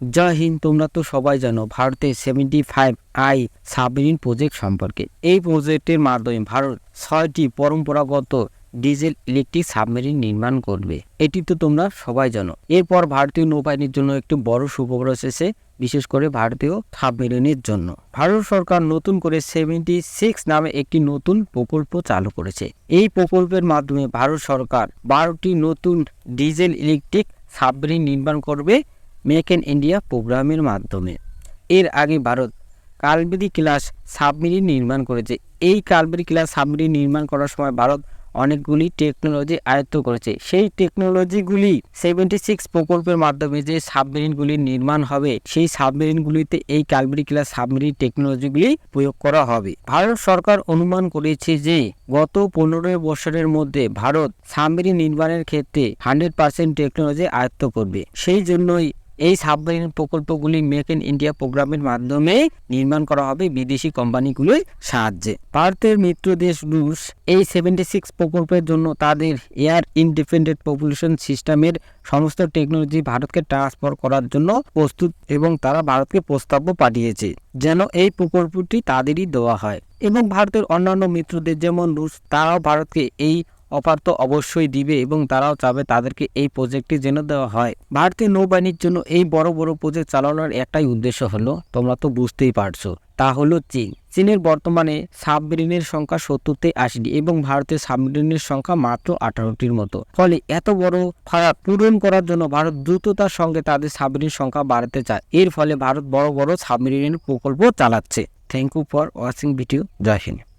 জয় হিন্দ, তোমরা তো সবাই জানো ভারতের seventy five I submarine project সম্পর্কে। এই প্রজেক্টের মাধ্যমে ভারত ছয়টি পরম্পরাগত ডিজেল ইলেকট্রিক সাবমেরিন নির্মাণ করবে। এটি তো তোমরা সবাই জানো। এরপর ভারতীয় নৌবাহিনীর জন্য একটি বড় সুখবর এসেছে, বিশেষ করে ভারতীয় সাবমেরিনের জন্য। ভারত সরকার নতুন করে সেভেন্টি সিক্স নামে একটি নতুন প্রকল্প চালু করেছে। এই প্রকল্পের মাধ্যমে ভারত সরকার বারোটি নতুন ডিজেল ইলেকট্রিক সাবমেরিন নির্মাণ করবে। মেক ইন ইন্ডিয়া প্রোগ্রামের মাধ্যমে। এর আগে ভারত কালবেরি ক্লাস সাবমেরিন নির্মাণ করেছে। এই কালবেরি ক্লাস সাবমেরিন নির্মাণ করার সময় ভারত অনেকগুলি টেকনোলজি আয়ত্ত করেছে। সেই টেকনোলজিগুলি সেভেন্টি সিক্স প্রকল্পের মাধ্যমে যে সাবমেরিনগুলি নির্মাণ হবে, সেই সাবমেরিনগুলিতে এই কালবেরি ক্লাস সাবমেরিন টেকনোলজিগুলি প্রয়োগ করা হবে। ভারত সরকার অনুমান করেছে যে, গত পনেরো বছরের মধ্যে ভারত সাবমেরিন নির্মাণের ক্ষেত্রে হান্ড্রেড পার্সেন্ট টেকনোলজি আয়ত্ত করবে। সেই জন্যই এই সাবমেরিন প্রকল্পগুলি মেক ইন ইন্ডিয়া প্রোগ্রামের মাধ্যমে নির্মাণ করা হবে বিদেশি কোম্পানিগুলোর সাহায্যে। ভারতের মিত্র দেশ রুশ এই সেভেন্টি সিক্স প্রকল্পের জন্য তাদের এয়ার ইন্ডিপেন্ডেন্ট পপুলেশন সিস্টেমের সমস্ত টেকনোলজি ভারতকে ট্রান্সফার করার জন্য প্রস্তুত এবং তারা ভারতকে প্রস্তাবও পাঠিয়েছে যেন এই প্রকল্পটি তাদেরই দেওয়া হয়। এবং ভারতের অন্যান্য মিত্রদের যেমন রুশ, তারাও ভারতকে এই অফার তো অবশ্যই দিবে এবং তারাও চাবে তাদেরকে এই প্রজেক্টটি যেন দেওয়া হয়। ভারতীয় নৌবাহিনীর জন্য এই বড় বড় প্রজেক্ট চালানোর একটাই উদ্দেশ্য হলো, তোমরা তো বুঝতেই পারছ, তা হলো চীন। চীনের বর্তমানে সাবমেরিনের সংখ্যা সত্তরতে আশিটি এবং ভারতের সাবমেরিনের সংখ্যা মাত্র আঠারোটির মতো। ফলে এত বড় ফারাক পূরণ করার জন্য ভারত দ্রুততার সঙ্গে তাদের সাবমেরিন সংখ্যা বাড়াতে চায়। এর ফলে ভারত বড় বড় সাবমেরিনের প্রকল্প চালাচ্ছে। Thank you for watching video Jai Hind